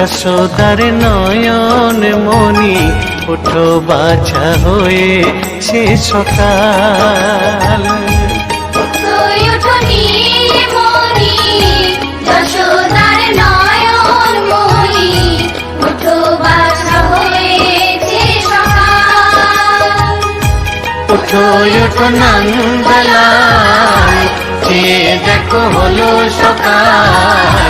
যশোদার নয়ন মনি উঠো বাছা হয়ে সে সকাল। ওঠো ওঠো ওঠো যে দেখো হলো সকাল।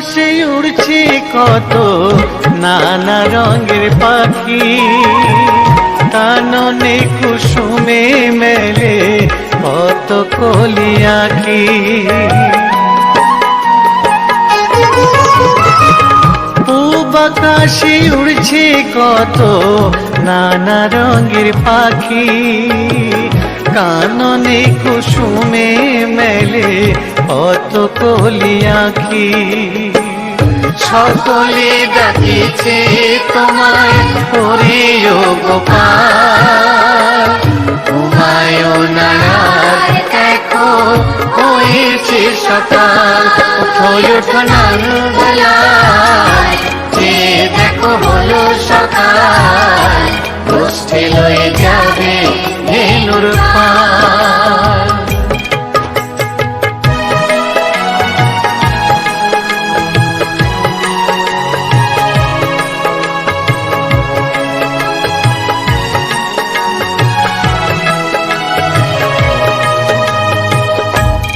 আকাশে উড়ছে কত নানা রঙের পাখি। কাননে কুসুমে মেলে কত কলি আঁখি। পূব আকাশে উড়ছে কত নানা রঙের পাখি। কাননে কুসুমে মেলে কত কলি আঁখি। সকলে ডাকিছে তোমায় করিও গোপাল ঘুমায়ও না আর দেখো হয়েছে সকাল। উঠো উঠো নন্দলাল যে দেখো হলো সকাল। গোষ্ঠী লয়ে যাবে ধেনুর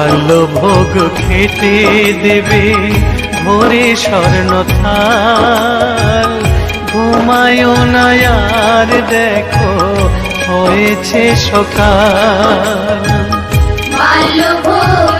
বাল্যভোগ খেতে দেবে ভোরে স্বর্ণ থাল ঘুমায় আর দেখো হয়েছে সকাল। ভোগ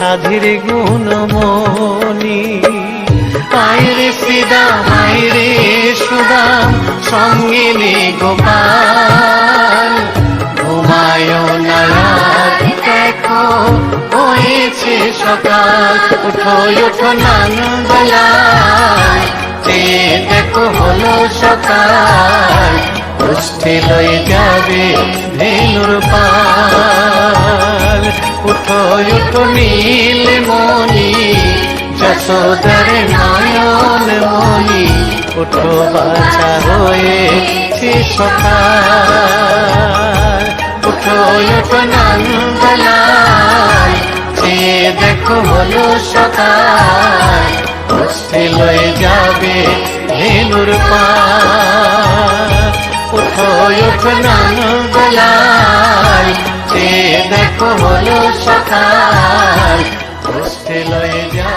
সাধীর গুণমণি আয়রে শ্রীদাম আয়রে সুদাম সঙ্গে নে গোপাল। ঘুমায় না দেখো হয়েছে সকাল। উঠো উঠো নন্দলাল যে দেখো হলো সকাল গোষ্ঠী লয়ে যাবে ধেনুর পাল। উঠো উঠো নীল মনি যশোদার নয়ন মনি উঠো বাছা হয়েছে সকাল। উঠো উঠো নন্দলাল যে দেখো হলো গোষ্ঠী লয়ে যাবে ধেনুর পাল। উঠো উঠো নন্দলাল দেখো হলো সকাল। হোস্টেল হয়ে যা